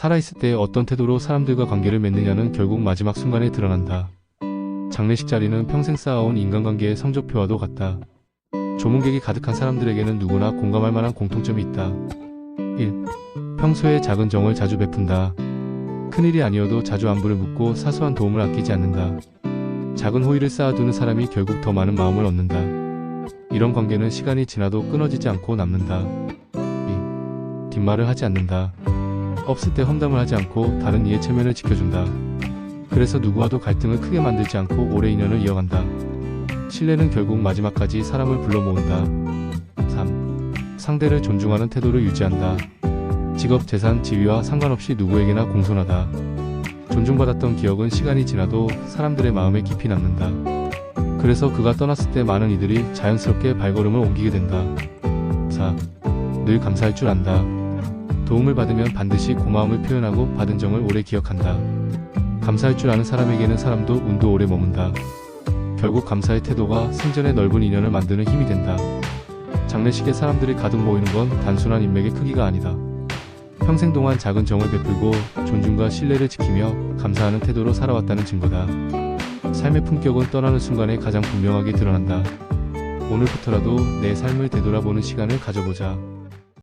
살아있을 때 어떤 태도로 사람들과 관계를 맺느냐는 결국 마지막 순간에 드러난다. 장례식 자리는 평생 쌓아온 인간관계의 성적표와도 같다. 조문객이 가득한 사람들에게는 누구나 공감할 만한 공통점이 있다. 1. 평소에 작은 정을 자주 베푼다. 큰일이 아니어도 자주 안부를 묻고 사소한 도움을 아끼지 않는다. 작은 호의를 쌓아두는 사람이 결국 더 많은 마음을 얻는다. 이런 관계는 시간이 지나도 끊어지지 않고 남는다. 2. 뒷말을 하지 않는다. 없을 때 험담을 하지 않고 다른 이의 체면을 지켜준다. 그래서 누구와도 갈등을 크게 만들지 않고 오래 인연을 이어간다. 신뢰는 결국 마지막까지 사람을 불러 모은다. 3. 상대를 존중하는 태도를 유지한다. 직업, 재산, 지위와 상관없이 누구에게나 공손하다. 존중받았던 기억은 시간이 지나도 사람들의 마음에 깊이 남는다. 그래서 그가 떠났을 때 많은 이들이 자연스럽게 발걸음을 옮기게 된다. 4. 늘 감사할 줄 안다. 도움을 받으면 반드시 고마움을 표현하고 받은 정을 오래 기억한다. 감사할 줄 아는 사람에게는 사람도 운도 오래 머문다. 결국 감사의 태도가 생전에 넓은 인연을 만드는 힘이 된다. 장례식에 사람들이 가득 모이는 건 단순한 인맥의 크기가 아니다. 평생 동안 작은 정을 베풀고 존중과 신뢰를 지키며 감사하는 태도로 살아왔다는 증거다. 삶의 품격은 떠나는 순간에 가장 분명하게 드러난다. 오늘부터라도 내 삶을 되돌아보는 시간을 가져보자.